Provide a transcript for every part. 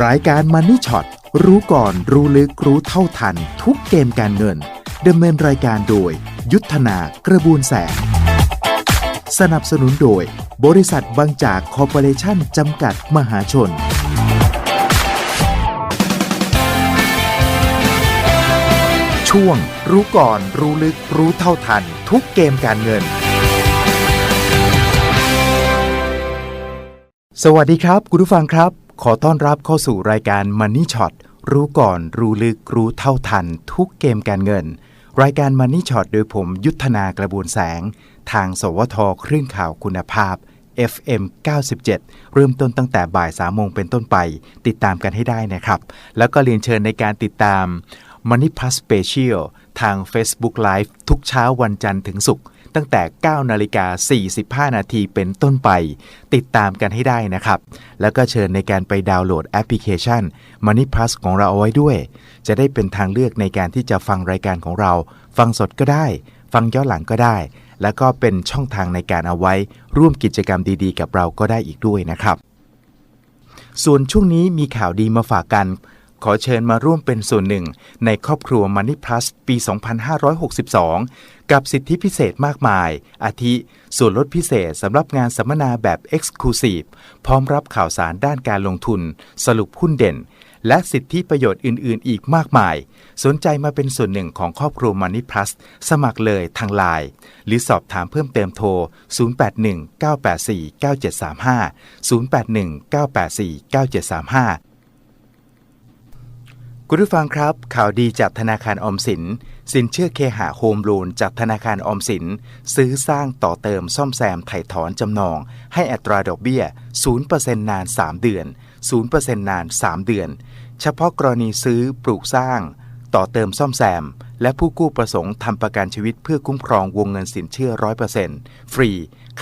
รายการมันนี่ช็อตรู้ก่อนรู้ลึกรู้เท่าทัน ทุกเกมการเงินดำเนินรายการโดย ยุทธนากระบวนแสง สนับสนุนโดย บริษัทบางจากคอร์ปอเรชั่นจำกัดมหาชน ช่วง รู้ก่อนรู้ลึกรู้เท่าทัน ทุกเกมการเงินสวัสดีครับ คุณผู้ฟังครับ ขอต้อนรับเข้าสู่รายการ Money Shot รู้ก่อนรู้ลึกรู้เท่าทัน ทุกเกมการเงิน รายการ Money Shot โดยผมยุทธนากระบวนแสง ทางสวทคลื่นข่าวคุณภาพ FM 97 เริ่มต้นตั้งแต่บ่าย3โมงเป็นต้นไป ติดตามกันให้ได้นะครับ แล้วก็เรียนเชิญในการติดตาม Money Plus Special ทาง Facebook Live ทุกเช้าวันจันทร์ถึงศุกร์ ตั้งแต่ 9 นาฬิกา 45 นาทีเป็นต้นไป ติดตามกันให้ได้นะครับ แล้วก็เชิญในการไปดาวน์โหลดแอปพลิเคชัน Money Plus ของเราเอาไว้ด้วย จะได้เป็นทางเลือกในการที่จะฟังรายการของเรา ฟังสดก็ได้ ฟังย้อนหลังก็ได้ แล้วก็เป็นช่องทางในการเอาไว้ ร่วมกิจกรรมดีๆ กับเราก็ได้อีกด้วยนะครับ ส่วนช่วงนี้มีข่าวดีมาฝากกัน ขอเชิญมาร่วมเป็นส่วนหนึ่ง ในครอบครัว Money Plus ปี 2562 กับสิทธิพิเศษมากมาย อาทิ ส่วนลดพิเศษสำหรับงานสัมมนาแบบ Exclusive พร้อมรับข่าวสารด้านการลงทุน สรุปหุ้นเด่น และสิทธิประโยชน์อื่น ๆ อีกมากมาย สนใจมาเป็นส่วนหนึ่งของครอบครัว Money Plus สมัครเลยทางไลน์หรือสอบถามเพิ่มเติมโทร 0819849735 0819849735 คุณผู้ฟังครับ ข่าวดีจากธนาคารออมสิน สินเชื่อเคหะโฮมโลนจากธนาคารออมสิน ซื้อสร้างต่อเติมซ่อมแซมไถ่ถอนจำนอง ให้อัตราดอกเบี้ย 0%นาน 3 เดือน 0%นาน 3 เดือน เฉพาะกรณีซื้อปลูกสร้าง ต่อเติมซ่อมแซม และผู้กู้ประสงค์ทำประกันชีวิตเพื่อคุ้มครองวงเงินสินเชื่อ 100%ฟรี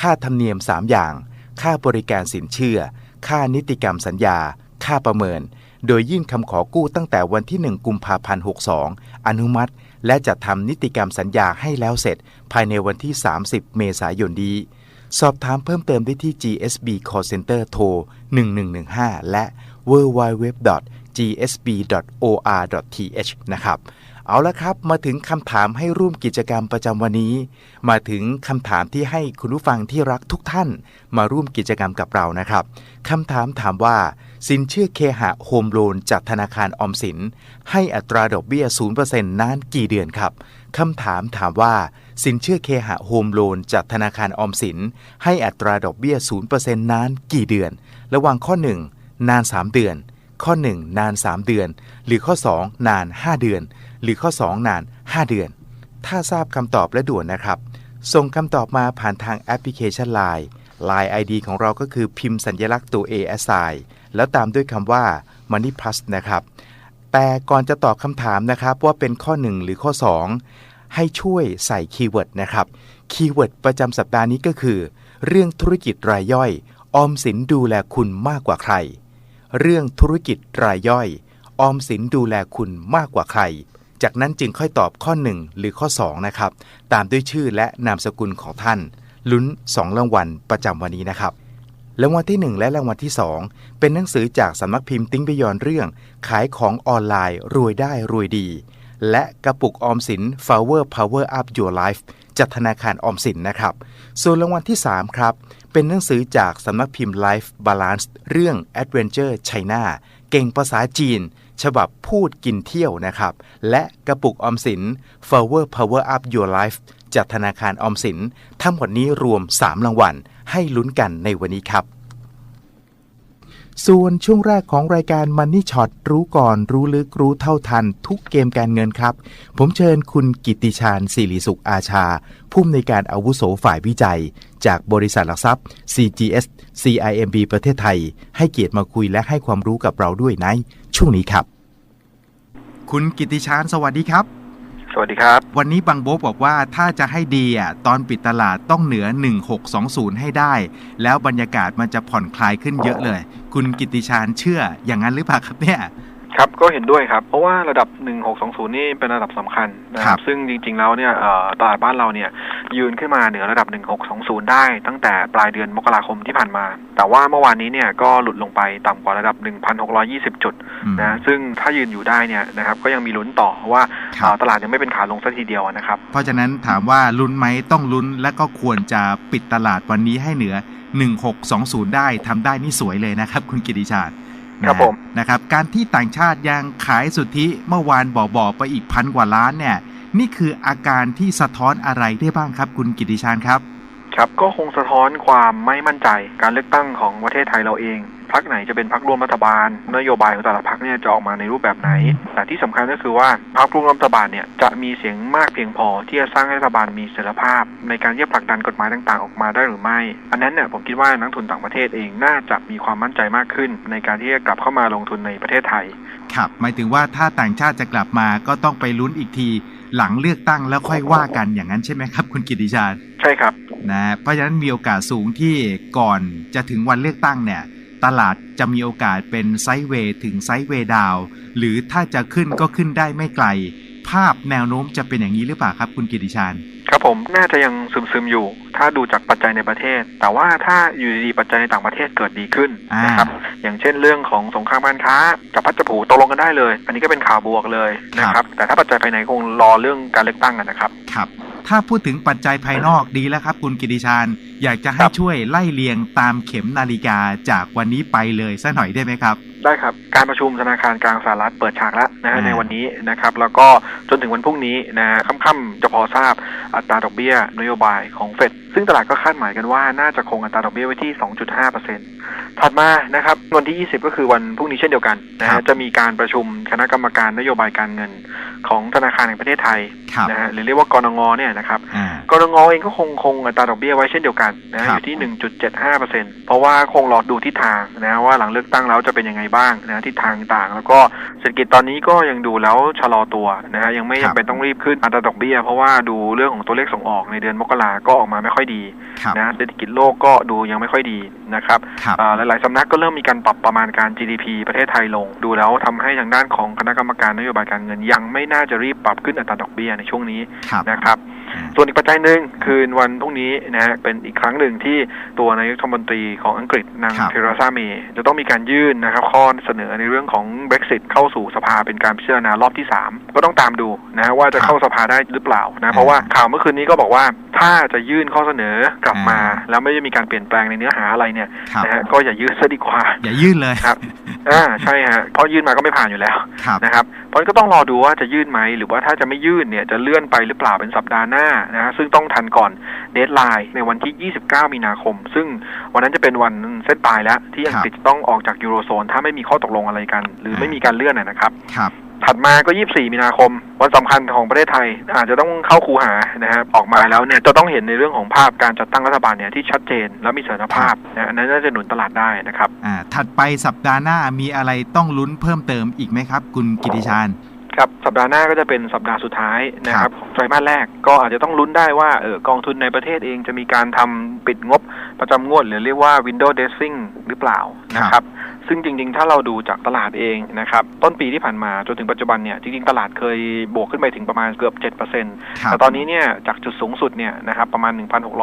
ค่าธรรมเนียม 3 อย่าง ค่าบริการสินเชื่อ ค่านิติกรรมสัญญา ค่าประเมิน โดยยื่นคำขอกู้ตั้งแต่วันที่ 1 กุมภาพันธ์ 62 อนุมัติ และจะทำนิติกรรมสัญญาให้แล้วเสร็จ ภายในวันที่ 30 เมษายนนี้ สอบถามเพิ่มเติมได้ที่ GSB Call Center โทร 1115 และ www.gsb.or.th นะครับ เอาละครับ มาถึงคำถามให้ร่วมกิจกรรมประจำวันนี้ มาถึงคำถามที่ให้คุณผู้ฟังที่รักทุกท่าน มาร่วมกิจกรรมกับเรานะครับคำถามถามว่า สินเชื่อเคหะโฮมโลนจากธนาคารออมสิน ให้อัตราดอกเบี้ย 0%นานกี่เดือนครับคำถามถามว่า สินเชื่อเคหะโฮมโลนจากธนาคารออมสิน ให้อัตราดอกเบี้ย 0%นานกี่เดือน ระหว่างข้อ 1 นาน 3 เดือน ข้อ 1 นาน 3 เดือน หรือข้อ 2 นาน 5 เดือน หรือข้อ 2 นาน 5 เดือน ถ้าทราบคำตอบและด่วนนะครับ ส่งคำตอบมาผ่านทางแอปพลิเคชัน Line Line ID ของเราก็คือพิมพ์สัญลักษณ์ตัว A S I แล้วตามด้วยคำว่า Money Plus นะครับ แต่ก่อนจะตอบคำถามนะครับว่าเป็นข้อ 1 หรือข้อ 2 ให้ช่วยใส่คีย์เวิร์ดนะครับ คีย์เวิร์ดประจำสัปดาห์นี้ก็คือ เรื่องธุรกิจรายย่อย ออมสินดูแลคุณมากกว่าใคร เรื่องธุรกิจรายย่อย ออมสินดูแลคุณมากกว่าใคร จากนั้นจึงค่อยตอบข้อ 1 หรือข้อ 2 นะครับ ตามด้วยชื่อและนามสกุลของท่านลุ้น 2 รางวัลประจำวันนี้นะครับ รางวัลที่ 1 และรางวัลที่ 2 เป็นหนังสือจากสำนักพิมพ์ติ้งไปยอนเรื่อง ขายของออนไลน์ รวยได้รวยดี และกระปุกออมสิน Flower Power Up Your Life จากธนาคารออมสินนะครับ ส่วนรางวัลที่ 3 ครับ เป็นหนังสือจากสำนักพิมพ์ Life Balance เรื่อง Adventure China เก่งภาษาจีน ฉบับพูดกินเที่ยวนะครับ และกระปุกออมสิน Flower Power Up Your Life จากธนาคารออมสิน ทั้งหมดนี้รวม 3 รางวัล ให้ลุ้นกันในวันนี้ครับ ส่วนช่วงแรกของรายการ Money Shot รู้ก่อนรู้ลึกรู้เท่าทัน ทุกเกมการเงินครับ ผมเชิญคุณกิติชาญสิริสุขอาชา ผู้อำนวยการอาวุโสฝ่ายวิจัย จากบริษัทหลักทรัพย์ CGS CIMB ประเทศไทย ให้เกียรติมาคุยและให้ความรู้กับเราด้วยในช่วงนี้ครับ คุณกิติชาญสวัสดีครับ สวัสดีครับ วันนี้บางโบ๊บอกว่าถ้าจะให้ดีอะตอนปิดตลาดต้องเหนือ 1620 ให้ได้ แล้วบรรยากาศมันจะผ่อนคลายขึ้นเยอะเลย คุณกิติชานเชื่ออย่างนั้นหรือเปล่าครับเนี่ย ครับก็เห็นด้วยครับ เพราะว่าระดับ 1620 นี่เป็นระดับสำคัญนะคครัรับบซึ่งจริง ๆ แล้วเนี่ยเอ่อตลาดบ้านเราเนี่ยยืนขึ้นมาเหนือระดับ 1620 ได้ตั้งแต่ปลายเดือนมกราคมที่ผ่านมา แต่ว่าเมื่อวานนี้เนี่ยก็หลุดลงไปต่ำกว่าระดับ 1,620 จุดอืมนะซึ่งถ้ายืนอยู่ได้เนี่ยนะครับก็ยังมีลุ้นต่อเพราะว่าครับเอ่อตลาดยังไม่เป็นขาลงสักทีเดียวนะครับ เพราะฉะนั้นถามว่าลุ้นไหมต้องลุ้นและก็ควรจะปิดตลาดวันนี้ให้เหนือ 1620 ได้ทำได้นี่สวยเลยนะครับ คุณกิติชาติ ครับนะผมนะครับการที่ต่างชาติยังขายสุทธิเมื่อวานบ่อๆไปอีกพันกว่าล้านเนี่ยนี่คืออาการที่สะท้อนอะไรได้บ้างครับ คุณกิติชาญครับ ครับก็คงสะท้อนความไม่มั่นใจการเลือกตั้งของประเทศไทยเราเองพักไหนจะเป็นพักร่วมรัฐบาล นโยบายของแต่ละพักเนี่ยจะออกมาในรูปแบบไหน แต่ที่สำคัญก็คือว่าพักร่วมรัฐบาลเนี่ยจะมีเสียงมากเพียงพอที่จะสร้างให้รัฐบาลมีเสถียรภาพ ในการที่จะผลักดันกฎหมายต่างๆ ออกมาได้หรือไม่ อันนั้นเนี่ยผมคิดว่านักทุนต่างประเทศเองน่าจะมีความมั่นใจมากขึ้น ในการที่จะกลับเข้ามาลงทุนในประเทศไทย ครับ หมายถึงว่าถ้าต่างชาติจะกลับมาก็ต้องไปลุ้นอีกที หลังเลือกตั้งแล้วค่อยว่ากันอย่างนั้นใช่ไหมครับ คุณกิติชาญใช่ครับนะเพราะฉะนั้นมีโอกาสสูงที่ก่อนจะถึงวันเลือกตั้งเนี่ย ตลาดจะมีโอกาสเป็นไซด์เวย์ถึงไซด์เวย์ดาวน์หรือถ้าจะขึ้นก็ขึ้นได้ไม่ไกล ภาพแนวโน้มจะเป็นอย่างนี้หรือเปล่าครับ คุณกิติชาญ ครับผมน่าจะยังซึมๆอยู่ ถ้าดูจากปัจจัยในประเทศ แต่ว่าถ้าอยู่ดีๆปัจจัยในต่างประเทศเกิดดีขึ้นอ่านนะครับอย่างเช่นเรื่องของสงครามการค้าจับพัดจับผูตกลงกันได้เลย อันนี้ก็เป็นข่าวบวกเลยนะครับแต่ถ้าปัจจัยภายในคงรอเรื่องการเลือกตั้งกันนะครับครับ ถ้าพูดถึงปัจจัยภายนอกดีแล้วครับ คุณกิติชาญอยากจะให้ครับช่วยไล่เลียงตามเข็มนาฬิกาจากวันนี้ไปเลยสักหน่อยได้ไหมครับ ได้ครับ การประชุมธนาคารกลางสหรัฐเปิดฉากแล้วนะฮะอ่าในวันนี้นะครับ แล้วก็จนถึงวันพรุ่งนี้นะฮะค่ำๆจะพอทราบอัตราดอกเบี้ยนโยบายของเฟดซึ่งตลาดก็คาดหมายกันว่าน่าจะคงอัตราดอกเบี้ยไว้ที่ 2.5%ถัดมานะครับวันที่ 20 ก็คือวันพรุ่งนี้เช่นเดียวกันนะครัฮะบจะมีการประชุมคณะกรรมการนโยบายการเงินของธนาคารแห่งประเทศไทยครับนะฮะหรือเรียกว่ากรงงเนี่ยนะครับอ่ากรงงเองก็คงคงอัตราดอกเบี้ยไว้เช่นเดียวกันนะฮะครัอบยู่ที่ 1.75%เพราะว่าคงรอดูทิศทางนะว่าหลังเลือกตั้งแล้วจะเป็นยังไงบ้างนะทิศทางต่าง แล้วก็เศรษฐกิจตอนนี้ก็ยังดูแล้วชะลอตัวนะฮะยังไม่ครัจำบเป็นต้องรีบขึ้นอัตราดอกเบี้ย เพราะว่าดูเรื่องของตัวเลขส่งออกในเดือนมกราก็ออกมาไม่ค่อยดีครับนะเศรษฐกิจโลกก็ดูยังไม่ค่อยดีนะครับครับอ่าหลายๆสำนักก็เริ่มมีการปรับประมาณการ GDP ประเทศไทยลง ดูแล้วทำให้ทางด้านของคณะกรรมการนโยบายการเงินยังไม่น่าจะรีบปรับขึ้นอัตราดอกเบี้ยในช่วงนี้ครับนะครับอ่า ส่วนอีกปัจจัยหนึ่งคืนวันพรุ่งนี้นะฮะเป็นอีกครั้งหนึ่งที่ตัวนายกรัฐมนตรีของอังกฤษนางครับเทเรซาเมย์จะต้องมีการยื่นนะครับข้อเสนอในเรื่องของ Brexit เข้าสู่สภาเป็นการพิจารณารอบที่ 3 ก็ต้องตามดูนะฮะว่าจะเข้าสภาได้หรือเปล่านะเพราะว่าข่าวเมื่อคืนนี้ก็บอกว่าถ้าจะยื่นข้อเสนอกลับมา แล้วไม่ได้มีการเปลี่ยนแปลงในเนื้อหาอะไรเนี่ยครับนะฮะก็อย่ายื่นซะดีกว่า อย่ายื่นเลยครับอ่าใช่ฮะเพราะยื่นมาก็ไม่ผ่านอยู่แล้วครับนะครับเพราะฉะนั้นก็ต้องรอดูว่าจะยื่นไหมหรือว่าถ้าจะไม่ยื่นเนี่ยจะเลื่อนไปหรือเปล่าเป็นสัปดาห์หน้านะฮะซึ่งต้องทันก่อนเดทไลน์ในวันที่ 29 มีนาคม ซึ่งวันนั้นจะเป็นวันเส้นตายแล้วที่อังกฤษจะต้องออกจากยูโรโซน ถ้าไม่มีข้อตกลงอะไรกัน หรือไม่มีการเลื่อนนะนะครับครับ ถัดมาก็ 24 มีนาคม วันสำคัญของประเทศไทย อาจจะต้องเข้าคูหานะฮะออกมาแล้วเนี่ยจะต้องเห็นในเรื่องของภาพการจัดตั้งรัฐบาลเนี่ยที่ชัดเจนและมีเสถียรภาพนะอันนั้นน่าจะหนุนตลาดได้นะครับอ่าถัดไปสัปดาห์หน้ามีอะไรต้องลุ้นเพิ่มเติมอีกไหมครับ คุณกิติชาญครับสัปดาห์หน้าก็จะเป็นสัปดาห์สุดท้ายนะครับของไตรมาสแรกก็อาจจะต้องลุ้นได้ว่าเออกองทุนในประเทศเองจะมีการทำปิดงบประจำงวด หรือเรียกว่า window dressing หรือเปล่านะครับ ซึ่งจริง ๆ ถ้าเราดูจากตลาดเองนะครับต้นปีที่ผ่านมาจนถึงปัจจุบันเนี่ยจริง ๆ ตลาดเคยบวกขึ้นไปถึงประมาณเกือบ7%ครับแต่ตอนนี้เนี่ยจากจุดสูงสุดเนี่ยนะครับประมาณ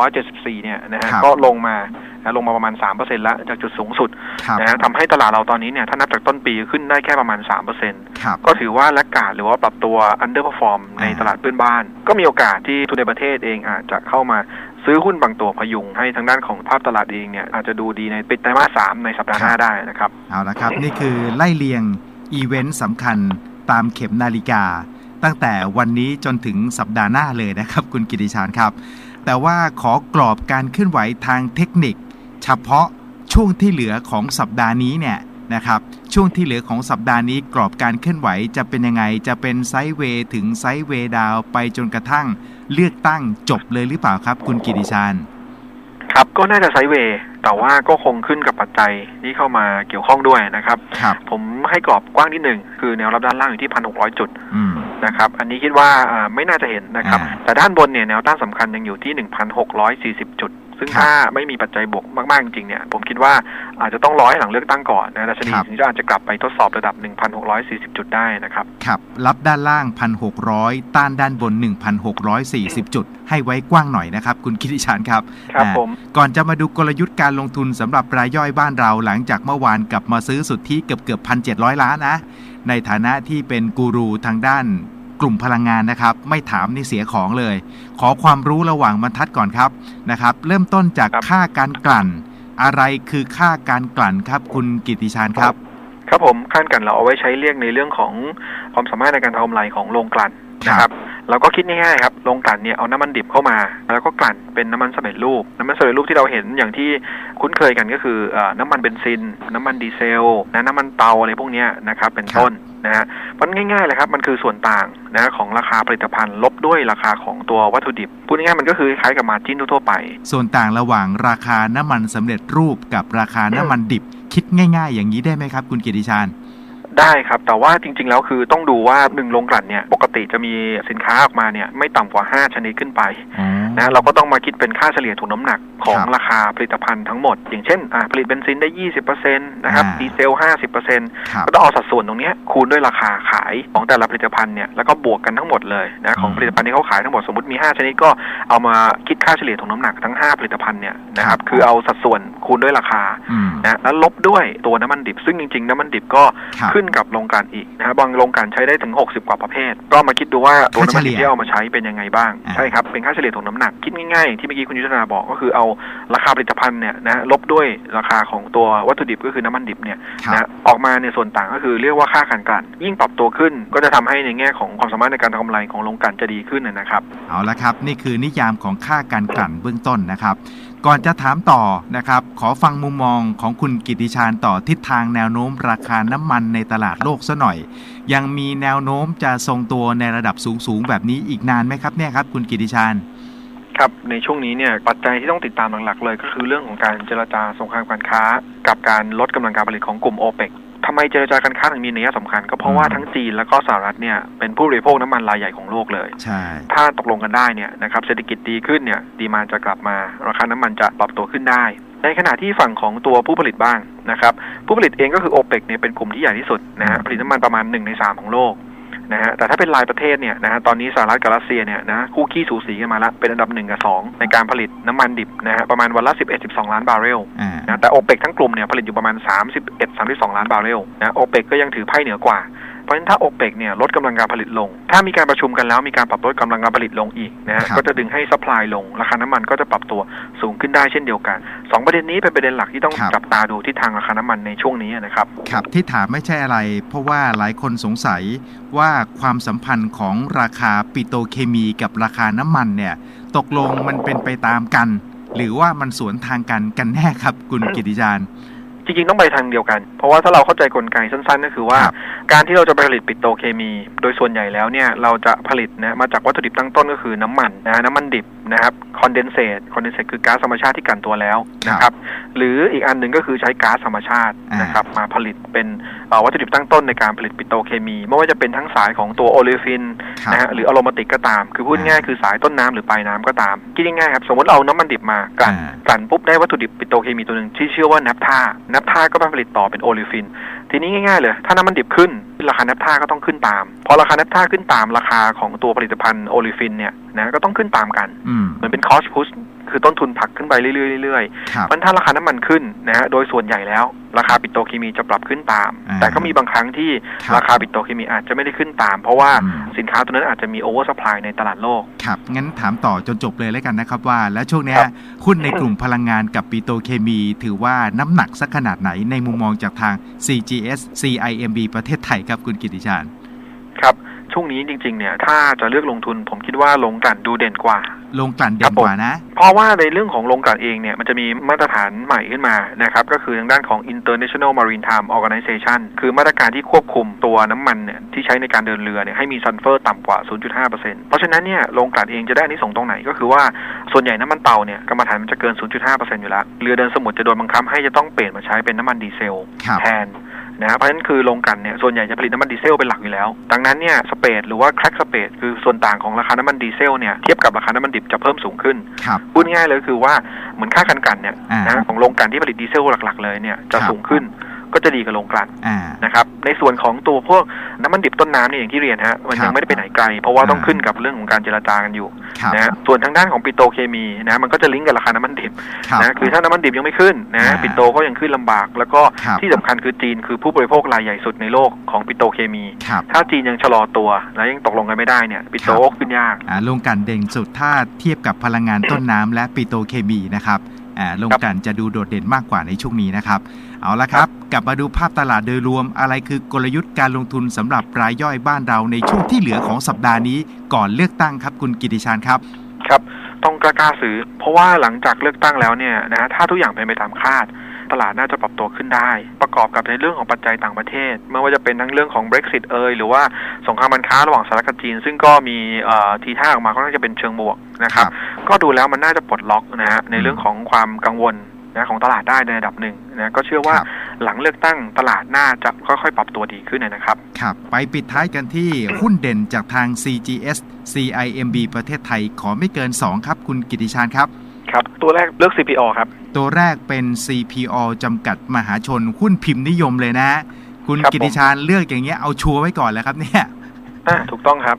1,674 เนี่ยนะฮะครับก็ลงมานะลงมาประมาณ 3%แล้วจากจุดสูงสุดครับนะฮะทำให้ตลาดเราตอนนี้เนี่ยถ้านับจากต้นปีขึ้นได้แค่ประมาณ3%ครับก็ถือว่าแลกขาดหรือว่าปรับตัว underperform ในอ่าตลาดเพื่อนบ้าน ก็มีโอกาสที่ทุนในประเทศเองอาจจะเข้ามา ซื้อหุ้นบางตัวพยุงให้ทางด้านของภาพตลาดเองเนี่ยอาจจะดูดีในปิดไตรมาสสามในสัปดาห์หน้าได้นะครับ เอาละครับ นี่คือไล่เลียงอีเวนต์สำคัญตามเข็มนาฬิกา ตั้งแต่วันนี้จนถึงสัปดาห์หน้าเลยนะครับ คุณกิติชานครับ แต่ว่าขอกรอบการเคลื่อนไหวทางเทคนิค เฉพาะช่วงที่เหลือของสัปดาห์นี้เนี่ยนะครับช่วงที่เหลือของสัปดาห์นี้กรอบการเคลื่อนไหวจะเป็นยังไง จะเป็นไซด์เวย์ถึงไซด์เวย์ดาวไปจนกระทั่ง เลือกตั้งจบเลยหรือเปล่าครับ คุณกิติชานครับก็น่าจะไซด์เวย์แต่ว่าก็คงขึ้นกับปัจจัยที่เข้ามาเกี่ยวข้องด้วยนะครับ ครับ ผมให้กรอบกว้างที่หนึ่งคือแนวรับด้านล่างอยู่ที่พันหกร้อยจุดอืม นะครับอันนี้คิดว่าอ่าไม่น่าจะเห็นนะครับ อ่า แต่ด้านบนเนี่ยแนวต้านสำคัญยังอยู่ที่หนึ่งพันหกร้อยสี่สิบจุด ซึ่งครับถ้าไม่มีปัจจัยบวกมากๆจริงๆเนี่ย ผมคิดว่าอาจจะต้องรอให้หลังเลือกตั้งก่อนนะดัชนีครับถึงจะอาจจะกลับไปทดสอบระดับ 1,640 จุดได้นะครับ ครับ รับด้านล่าง 1,600 ต้านด้านบน 1,640 จุด ให้ไว้กว้างหน่อยนะครับ คุณกิติชานครับ ครับอ่าผม ก่อนจะมาดูกลยุทธ์การลงทุนสำหรับรายย่อยบ้านเราหลังจากเมื่อวานกลับมาซื้อสุทธิเกือบเกือบพันเจ็ล้านนะ ในฐานะที่เป็นกูรูทางด้าน กลุ่มพลังงานนะครับ ไม่ถามนี่เสียของเลย ขอความรู้ระหว่างบรรทัดก่อนครับนะครับ เริ่มต้นจากครับค่าการกลั่น อะไรคือค่าการกลั่นครับ คุณกิติชานครับ ครับผมคาดกันเราเอาไว้ใช้เรียกในเรื่องของความสามารถในการทำกำไรของโรงกลั่นนะครับเราก็คิดง่ายๆครับ โรงกลั่นเนี่ยเอาน้ำมันดิบเข้ามา แล้วก็กลั่นเป็นน้ำมันสำเร็จรูป น้ำมันสำเร็จรูปที่เราเห็นอย่างที่คุ้นเคยกันก็คือเอ่อน้ำมันเบนซิน น้ำมันดีเซลนะน้ำมันเตาอะไรพวกเนี้ยนะครับเป็นต้น นะฮะมันง่ายๆเลยครับมันคือส่วนต่างนะของราคาผลิตภัณฑ์ลบด้วยราคาของตัววัตถุดิบพูดง่ายๆมันก็คือคล้ายกับมาจิ้นทั่วไป ส่วนต่างระหว่างราคาน้ำมันสำเร็จรูปกับราคาน้ำมันดิบ คิดง่าย ๆ อย่างนี้ได้ไหมครับ คุณเกียรติชาน ได้ครับ แต่ว่าจริง ๆ แล้วคือต้องดูว่าหนึ่งโรงกลั่นเนี่ยปกติจะมีสินค้าออกมาเนี่ยไม่ต่ำกว่า 5 ชนิดขึ้นไปอ๋อนะเราก็ต้องมาคิดเป็นค่าเฉลี่ยถุงน้ำหนักของครับราคาผลิตภัณฑ์ทั้งหมด อย่างเช่นอ่าผลิตเบนซินได้ 20%นะครับอ่าดีเซล 50%ครับก็ต้องเอาสัดส่วนตรงเนี้ยคูณด้วยราคาขายของแต่ละผลิตภัณฑ์เนี่ยแล้วก็บวกกันทั้งหมดเลยนะของอืมผลิตภัณฑ์ที่เขาขายทั้งหมดสมมติมี 5 ชนิดก็เอามาคิดค่าเฉลี่ยถุงน้ำหนักทั้ง 5 ผลิตภัณฑ์เนี่ยนะคครัรับบคือเอาสัดส่วนคูณด้วยราคาอืมนะแล้วลบด้วยตัวน้ำมันดิบ ซึ่งจริงๆน้ำมันดิบก็ครับขึ้นกับโรงกลั่นอีกนะฮะบางโรงกลั่นใช้ได้ถึง 60 กว่าประเภท ก็มาคิดดูว่าตัวน้ำมันดิบค่าเฉลี่ยที่เอามาใช้เป็นยังไงบ้างอ่าใช่ครับ เป็นค่าเฉลี่ยของน้ำหนัก คิดง่ายๆอย่างที่เมื่อกี้คุณยุทธนาบอกก็คือเอาราคาผลิตภัณฑ์เนี่ยนะลบด้วยราคาของตัววัตถุดิบก็คือน้ำมันดิบเนี่ยครับนะออกมาในส่วนต่างก็คือเรียกว่าค่าการกลั่นยิ่งปรับตัวขึ้นก็จะทำให้ในแง่ของความสามารถในการทำกำไรของโรงกลั่นจะดีขึ้นนะครับ เอาละครับ นี่คือนิยามของค่าการกลั่นเบื้องต้นนะครับก่อนจะถามต่อนะครับ ขอฟังมุมมองของคุณกิติชาญต่อทิศทางแนวโน้มราคาน้ำมันในตลาดโลกซะหน่อย ยังมีแนวโน้มจะทรงตัวในระดับสูงๆ แบบนี้อีกนานไหมครับเนี่ยครับ คุณกิติชาญครับในช่วงนี้เนี่ยปัจจัยที่ต้องติดตามหลักๆเลย ก็คือเรื่องของการเจรจาสงครามการค้า กับการลดกำลังการผลิตของกลุ่มโอเปก ทำไมเจรจาการค้าถึงมีนัยสำคัญ ก็เพราะว่าอืมทั้งจีนและก็สหรัฐเนี่ยเป็นผู้บริโภคน้ำมันรายใหญ่ของโลกเลย ใช่ ถ้าตกลงกันได้เนี่ยนะครับเศรษฐกิจดีขึ้นเนี่ยดีมานจะกลับมา ราคาน้ำมันจะปรับตัวขึ้นได้ ในขณะที่ฝั่งของตัวผู้ผลิตบ้างนะครับผู้ผลิตเองก็คือโอเปกเนี่ยเป็นกลุ่มที่ใหญ่ที่สุดนะฮะผลิตน้ำมันประมาณ1ใน3ของโลก นะฮะแต่ถ้าเป็นรายประเทศเนี่ยนะฮะตอนนี้สหรัฐกับรัสเซียเนี่ยนะคู่ขี้สูสีกันมาแล้วเป็นอันดับหนึ่งกับสองในการผลิตน้ำมันดิบนะฮะประมาณวันละ 11-12 ล้านบาร์เรลอ่านะแต่โอเปกทั้งกลุ่มเนี่ยผลิตอยู่ประมาณ 31-32 ล้านบาร์เรลนะโอเปกก็ยังถือไพ่เหนือกว่า เพราะฉะนั้นถ้าโอเปกเนี่ยลดกำลังการผลิตลง ถ้ามีการประชุมกันแล้วมีการปรับลดกำลังการผลิตลงอีกนะฮะครับก็จะดึงให้ซัพพลายลง ราคาน้ำมันก็จะปรับตัวสูงขึ้นได้เช่นเดียวกันสองประเด็นนี้เป็นประเด็นหลักที่ต้องครับจับตาดูทิศทางราคาน้ำมันในช่วงนี้นะครับครับที่ถามไม่ใช่อะไร เพราะว่าหลายคนสงสัยว่าความสัมพันธ์ของราคาปิโตรเคมีกับราคาน้ำมันเนี่ยตกลงมันเป็นไปตามกัน หรือว่ามันสวนทางกันกันแน่ครับคุณกิติจารย์ จริงๆต้องไปทางเดียวกัน เพราะว่าถ้าเราเข้าใจกลไกสั้น ๆ ก็คือว่าครับการที่เราจะผลิตปิโตรเคมี โดยส่วนใหญ่แล้วเนี่ยเราจะผลิตนะมาจากวัตถุดิบตั้งต้นก็คือน้ำมันนะฮะน้ำมันดิบ นะครับคอนเดนเซตคอนเดนเซตคือก๊าซธรรมชาติที่กลั่นตัวแล้วนะครับหรืออีกอันหนึ่งก็คือใช้ก๊าซธรรมชาติอ่านนะครับมาผลิตเป็นเอ่อวัตถุดิบตั้งต้นในการผลิตปิโตรเคมี ไม่ว่าจะเป็นทั้งสายของตัวโอเลฟินครับนะฮะหรืออะโรมาติกก็ตาม คือพูดง่ายๆคือสายต้นน้ำหรือปลายน้ำก็ตามคิดง่ายๆครับสมมติเราเอาน้ำมันดิบมากลั่นอ่ากลั่นปุ๊บได้วัตถุดิบปิโตรเคมีตัวหนึ่งที่ชื่อว่านับท่านับท่าก็มาผลิตต่อเป็นโอลิฟินทีนี้ง่ายๆเลย ถ้าน้ำมันดิบขึ้น ราคานับท่าก็ต้องขึ้นตาม พอราคานับท่าขึ้นตามราคาของตัวผลิตภัณฑ์โอลิฟินเนี่ยนะก็ต้องขึ้นตามกันอืมเหมือนเป็นคอสพุช คือต้นทุนผลักขึ้นไปเรื่อยๆเรื่อยๆครับมันถ้าราคาน้ำมันขึ้นนะฮะโดยส่วนใหญ่แล้ว ราคาปิโตรเคมีจะปรับขึ้นตามอ่าแต่ก็มีบางครั้งที่ครับราคาปิโตรเคมีอาจจะไม่ได้ขึ้นตาม เพราะว่าอืมสินค้าตัวนั้นอาจจะมีโอเวอร์สปายในตลาดโลกครับงั้นถามต่อจนจบเลยแล้วกันนะครับว่า แล้วช่วงเนี้ยครับหุ้นในกลุ่มพลังงานกับปิโตรเคมี ถือว่าน้ำหนักสักขนาดไหนในมุมมองจากทาง CGS CIMB ประเทศไทยครับคุณกิติชาญครับ ช่วงนี้จริงๆเนี่ยถ้าจะเลือกลงทุนผมคิดว่าลงกลั่นดูเด่นกว่า ลงกลั่นคเด่รับนผมกว่านะ เพราะว่าในเรื่องของโรงกลั่นเองเนี่ยมันจะมีมาตรฐานใหม่ขึ้นมานะครับก็คือทางด้านของ International Maritime Organization คือมาตรการที่ควบคุมตัวน้ำมันเนี่ยที่ใช้ในการเดินเรือเนี่ยให้มีซัลเฟอร์ต่ำกว่า 0.5%เพราะฉะนั้นเนี่ยโรงกลั่นเองจะได้อันนี้ส่งส์ตรงไหนก็คือว่าส่วนใหญ่น้ำมันเตาเนี่ยกรรมฐานมันจะเกิน 0.5%อยู่แล้วเรือเดินสมุทรจะโดนบังคับให้จะต้องเปลี่ยนมาใช้เป็นน้ำมันดีเซลครับแทน นะเพราะฉะนั้นคือโรงกลันเนี่ยส่วนใหญ่จะผลิตน้ำมันดีเซลเป็นหลักอยู่แล้ว ดังนั้นเนี่ยสเปดหรือว่าแคร็กสเปดคือส่วนต่างของราคาน้ำมันดีเซลเนี่ยเทียบกับราคาน้ำมันดิบจะเพิ่มสูงขึ้นครับพูดง่ายๆเลยคือว่าเหมือนค่ากันกันเนี่ยอ่านนะของโรงกลันที่ผลิตดีเซลหลักๆเลยเนี่ยจะครับสูงขึ้น ก็จะดีกับโรงกลั่นอ่านะครับในส่วนของตัวพวกน้ำมันดิบต้นน้ำเนี่ยอย่างที่เรียนฮะมันครัยับงไม่ได้ไปไหนไกล เพราะว่าต้องอ่าขึ้นกับเรื่องของการเจรจากันอยู่ครับนะฮะส่วนทางด้านของปิโตรเคมีนะมันก็จะลิงก์กับราคาน้ำมันดิบครับนะคือถ้าน้ำมันดิบยังไม่ขึ้นนะอ่าปิโตรก็ยังขึ้นลำบาก แล้วก็ครับที่สำคัญคือจีนคือผู้บริโภครายใหญ่สุดในโลกของปิโตรเคมีครับถ้าจีนยังชะลอตัวและยังตกลงกันไม่ได้เนี่ยปิโตรครับขึ้นยากอ่าโรงกลั่นเด่นสุดถ้าเทียบกับพลังงานต้นน้ำและปิโตรเคมีนะครับอ่าโรงกลั่นจะดูโดดเด่นมากกว่าในช่วงนี้นะครับ เอาละครับ กลับมาดูภาพตลาดโดยรวมอะไรคือกลยุทธ์การลงทุนสำหรับรายย่อยบ้านเราในช่วงที่เหลือของสัปดาห์นี้ ก่อนเลือกตั้งครับคุณกิติชานครับครับ ต้องกล้าๆซื้อ เพราะว่าหลังจากเลือกตั้งแล้วเนี่ยนะถ้าทุกอย่างเป็นไปตามคาด ตลาดน่าจะปรับตัวขึ้นได้ ประกอบกับในเรื่องของปัจจัยต่างประเทศ ไม่ว่าจะเป็นทั้งเรื่องของ Brexit เอยหรือว่าสงครามการค้าระหว่างสหรัฐกับจีน ซึ่งก็มีเอ่อทีท่าออกมาค่อนข้างจะเป็นเชิงบวกนะครับ ก็ดูแล้วมันน่าจะปลดล็อกนะฮะในเรื่องของความกังวล นะของตลาดได้ในระดับหนึ่งนะก็เชื่อว่าครับหลังเลือกตั้งตลาดน่าจะค่อยๆ ปรับตัวดีขึ้นนะครับครับ ไปปิดท้ายกันที่หุ้นเด่นจากทาง CGS CIMB ประเทศไทยขอไม่เกิน 2 ครับ คุณกิติชานครับครับ ตัวแรกเลือก CPO ครับ ตัวแรกเป็น CPO จำกัดมหาชนหุ้นพิมพ์นิยมเลยนะ คุณครับกิติชานเลือกอย่างเงี้ยเอาชัวร์ไว้ก่อนแล้วครับเนี่ยอ่าถูกต้องครับ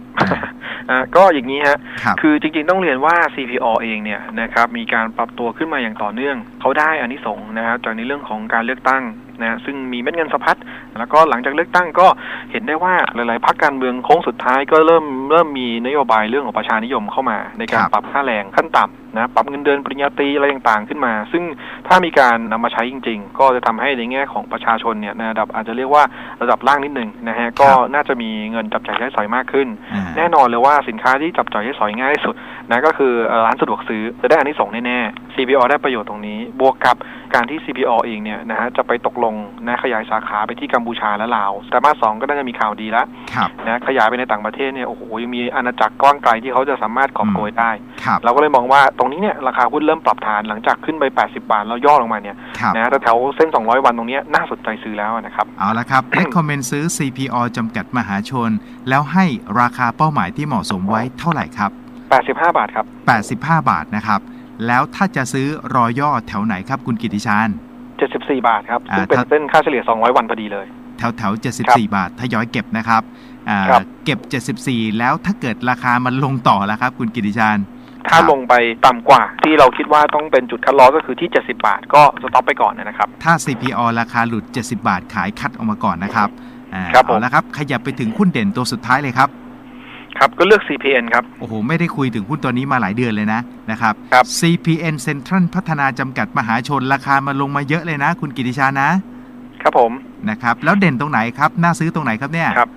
อ่าก็อย่างนี้ฮะครับ คือจริงๆต้องเรียนว่า CPO เองเนี่ยนะครับมีการปรับตัวขึ้นมาอย่างต่อเนื่อง เขาได้อานิสงส์นะครับจากในเรื่องของการเลือกตั้งนะซึ่งมีเม็ดเงินสะพัดแล้วก็หลังจากเลือกตั้งก็เห็นได้ว่าหลายๆพรรคการเมืองโค้งสุดท้ายก็เริ่มเริ่มมีนโยบายเรื่องของประชานิยมเข้ามาในการครับ ปรับค่าแรงขั้นต่ำนะปรับเงินเดือนปริญญาตรีอะไรต่างๆขึ้นมา ซึ่งถ้ามีการนำมาใช้จริง ๆ ก็จะทำให้ในแง่ของประชาชนเนี่ยในระดับอาจจะเรียกว่าระดับล่างนิดหนึ่งนะฮะก็น่าจะมีเงินจับจ่ายใช้สอยมากขึ้นอ่าแน่นอนเลยว่าสินค้าที่จับจ่ายใช้สอยง่ายที่สุดนะก็คือเอ่อร้านสะดวกซื้อจะได้อันนี้ส่งส์แน่ๆ CPO ได้ประโยชน์ตรงนี้ บวกกับการที่ CPO เองเนี่ยนะฮะจะไปตกลงนะขยายสาขาไปที่กัมพูชาและลาวแต่มาสองก็น่าจะมีข่าวดีแล้วครับนะขยายไปในต่างประเทศเนี่ยโอ้โหยังมีอาณาจักรกว้างไกลที่เขาจะสามารถกอบโกยได้ครับเราก็เลยมองว่าตรงนี้เนี่ยราคาหุ้นเริ่มปรับฐานหลังจากขึ้นไป 80 บาทแล้วย่อลงมาเนี่ยครับนะแถวๆเส้น 200 วันตรงเนี้ยน่าสนใจซื้อแล้วนะครับ เอาละครับเล c คอมเมนต์ซื้อ CPO จำกัดมหาชน แล้วให้ราคาเป้าหมายที่เหมาะสมไว้เท่าไหร่ครับ 85 บาทครับ 85 บาทนะครับแล้วถ้าจะซื้อรอย่อแถวไหนครับคุณกิติชาน74 บาทครับซึ่งอ่าเป็นถ้าเส้นค่าเฉลี่ย 200 วันพอดีเลย แถวแถว74 บาททยอยเก็บนะครับอ่าครับเก็บ 74 แล้วถ้าเกิดราคามันลงต่อแล้วครับ คุณกิติชาน ถ้าลงไปต่ำกว่า ที่เราคิดว่าต้องเป็นจุดคัดลอสก็คือที่ 70 บาท ก็สต็อปไปก่อนนะครับ ถ้า CPO ราคาหลุด 70 บาทขายคัดออกมาก่อนนะครับอ่าครับผม เอาละครับ ขยับไปถึงหุ้นเด่นตัวสุดท้ายเลยครับ ครับก็เลือก CPN ครับ โอ้โห ไม่ได้คุยถึงหุ้นตัวนี้มาหลายเดือนเลยนะนะครับ ครับ CPN Central พัฒนาจำกัดมหาชนราคามันลงมาเยอะเลยนะ คุณกิติชานะครับผม นะครับ แล้วเด่นตรงไหนครับ น่าซื้อตรงไหนครับเนี่ย ครับ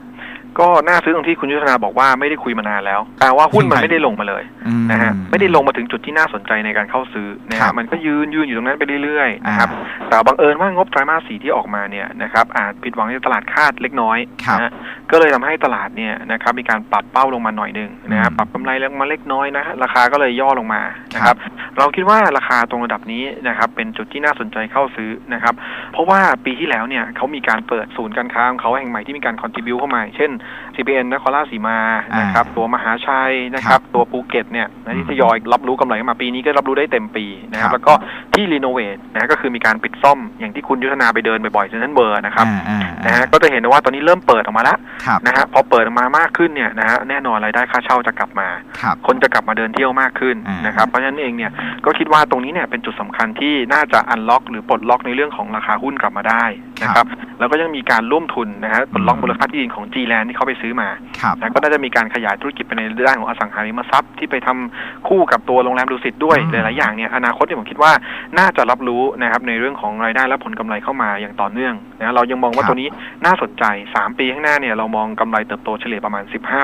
ก็น่าซื้อตรงที่คุณยุทธนาบอกว่าไม่ได้คุยมานานแล้วแปลว่าหุ้นมันไม่ได้ลงมาเลยอืนะฮะไม่ได้ลงมาถึงจุดที่น่าสนใจในการเข้าซื้อนะครัฮะบมันก็ยืนยืนอยู่ตรงนั้นไปเรื่อยๆอ่านะครับแต่บังเอิญว่างบไตรมาสสี่ที่ออกมาเนี่ยนะครับอาจผิดหวังในตลาดคาดเล็กน้อยครับนะฮะก็เลยทำให้ตลาดเนี่ยนะครับมีการปรับเป้าลงมาหน่อยหนึงนะฮะอืมปรับกำไรลงมาเล็กน้อยนะฮะราคาก็เลยย่อลงมานะครับเราคิดว่าราคาตรงระดับนี้นะครับเป็นจุดที่น่าสนใจเข้าซื้อนะครับเพราะว่าปีที่แล้วเนี่ยเขามีการเปิดศูนย์การค้าของเขาแห่งใหม่ที่มีการคอนทิบิวเข้ามาเช่น CPN นครราชสีมานะครับตัวมหาชัยนะคครัรับบตัวภูเก็ตเนี่ยนะที่ทยอยรับรู้กำไรเข้ามาปีนี้ก็รับรู้ได้เต็มปีนะครัครับบแล้วก็ที่รีโนเวทนะก็คือมีการปิดซ่อมอย่างที่คุณยุทธนาไปเดินบ่อยๆเซนทรัลเบอร์นะครับอ่าอ่านะฮะก็จะเห็นได้ว่าตอนนี้เริ่มเปิดออกมาแล้วครับนะฮะพอเปิดออกมามากขึ้นเนี่ยนะฮะแน่นอนรายได้ค่าเช่าจะกลับมาครับคนจะกลับมาเดินเที่ยวมากขึ้นอ่านนะครับเพราะฉะนั้นเองเนี่ยก็คิดว่าตรงนี้เนี่ยเป็นจุดสำคัญที่น่าจะอันล็อกหรือปลดล็อกในเรื่องของราคาหุ้นกลับมาได้นะครับแล้วก็ยังมีการร่วมทุนนะฮะปลดล็อกมูลค่าที่ดินของ G-Land ที่เขาไปซื้อมาครับนะก็น่าจะมีการขยายธุรกิจไปในด้านของอสังหาริมทรัพย์ ที่ไปทำคู่กับตัวโรงแรมดุสิตด้วยอืมหลายๆอย่างเนี่ยอนาคตเนี่ยผมคิดว่าน่าจะรับรู้นะครับในเรื่องของรายได้และผลกำไรเข้ามาอย่างต่อเนื่องนะเรายังมองว่าตัวนี้น่าสนใจ 3 ปีข้างหน้าเนี่ยเรามองกำไรเติบโตเฉลี่ยประมาณ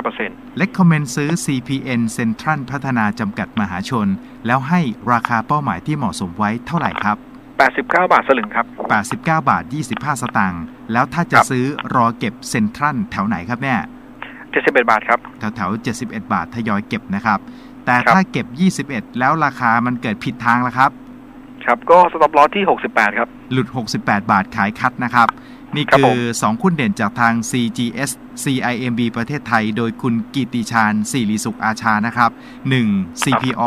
15%เล c คอมเมนต์ซื้อ CPN Central พัฒนาจำกัดมหาชน แล้วให้ราคาเป้าหมายที่เหมาะสมไว้เท่าไหร่ครับ 89 บาทสลึงครับ 89 บาท 25 สตางค์แล้วถ้าจะครับซื้อรอเก็บเซ็นทรัลแถวไหนครับเนี่ย71 บาทครับ แถวแถวๆ71 บาททยอยเก็บนะครับ แต่ครับถ้าเก็บ 21 แล้วราคามันเกิดผิดทางแล้วครับ ครับก็สต็อปลอสที่ 68 ครับ หลุด 68 บาทขายคัดนะครับ นี่ครับคืผอม2คุณเด่นจากทาง CGS CIMB ประเทศไทย โดยคุณกิติชาญสิริสุขอาชานะครับ 1 CPO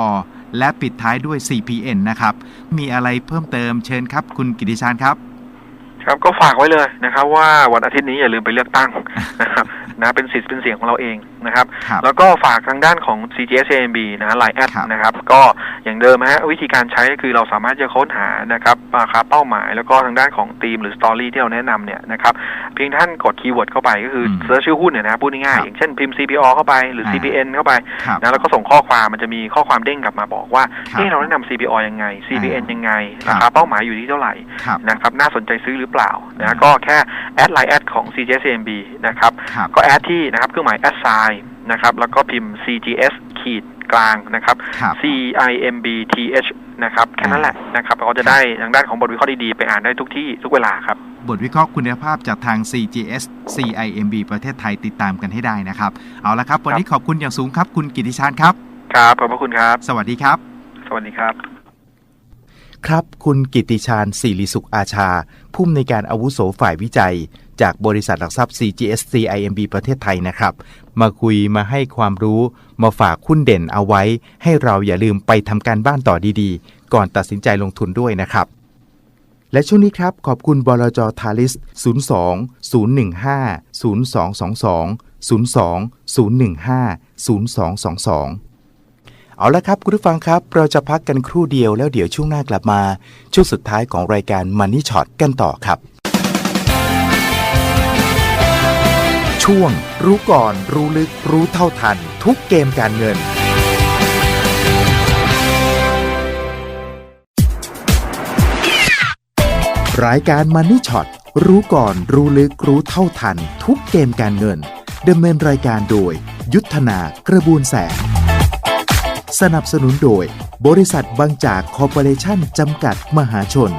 และปิดท้ายด้วย CPN นะครับ มีอะไรเพิ่มเติมเชิญครับ คุณกิติชานครับ ครับก็ฝากไว้เลยนะครับ ว่าวันอาทิตย์นี้อย่าลืมไปเลือกตั้งนะครับนะเป็นสิทธิ์เป็นเสียงของเราเองนะครับครับ แล้วก็ฝากทางด้านของ CGS AMB นะฮะไลน์แอดครับนะครับ ก็อย่างเดิมฮะวิธีการใช้ก็คือเราสามารถจะค้นหานะครับราคาเป้าหมาย แล้วก็ทางด้านของธีมหรือสตอรี่ที่เราแนะนำเนี่ยนะครับ เพียงท่านกดคีย์เวิร์ดเข้าไปก็คืออมเซิร์ชชื่อหุ้นเนี่ยนะพูดง่ายครับๆอย่างเช่นพิมพ์ CPO เข้าไปหรืออ่า CPN เข้าไปครับนะแล้วก็ส่งข้อความมันจะมีข้อความเด้งกลับมาบอกว่าครับเอ๊ะเราแนะนำ CPO ยังไง CPN ยังไงครับราคาเป้าหมายอยู่ที่เท่าไหร่ครับนะครับน่าสนใจซื้อหรือเปล่าอืนะมก็แค่แอดไลน์แอดของ CGSMB นะครับครับก็แอดที่นะครับเครื่องหมายแอดไซน์ นะครับ แล้วก็พิมพ์ CGS ขีดกลางนะครับ ครับ CIMBTH นะครับ แค่นั้นแหละนะครับเราก็จะได้ทางด้านของบทวิเคราะห์ดีๆ ไปอ่านได้ทุกที่ทุกเวลาครับ บทวิเคราะห์คุณภาพจากทาง CGS CIMB ประเทศไทยติดตามกันให้ได้นะครับ เอาละครับ วันนี้ขอบคุณอย่างสูงครับ คุณกิติชาญครับ ครับขอบพระคุณครับ สวัสดีครับ สวัสดีครับ ครับ คุณกิติชาญสิริสุขอาชา ผู้อำนวยการอาวุโสฝ่ายวิจัย จากบริษัทหลักทรัพย์ CGS CIMB ประเทศไทยนะครับ มาคุยมาให้ความรู้มาฝากหุ้นเด่นเอาไว้ ให้เราอย่าลืมไปทำการบ้านต่อดีๆ ก่อนตัดสินใจลงทุนด้วยนะครับ และช่วงนี้ครับขอบคุณบลจทาริส 02 015 0222 02 015 0222เอาละครับ คุณผู้ฟังครับ เราจะพักกันครู่เดียวแล้วเดี๋ยวช่วงหน้ากลับมา ช่วงสุดท้ายของรายการ Money Shot กันต่อครับ ช่วง รู้ก่อนรู้ลึกรู้เท่าทัน ทุกเกมการเงิน รายการ Money Shot รู้ก่อนรู้ลึกรู้เท่าทัน ทุกเกมการเงินดำเนินรายการโดย ยุทธนากระบวนแสง สนับสนุนโดย บริษัทบางจากคอร์ปอเรชั่นจำกัดมหาชน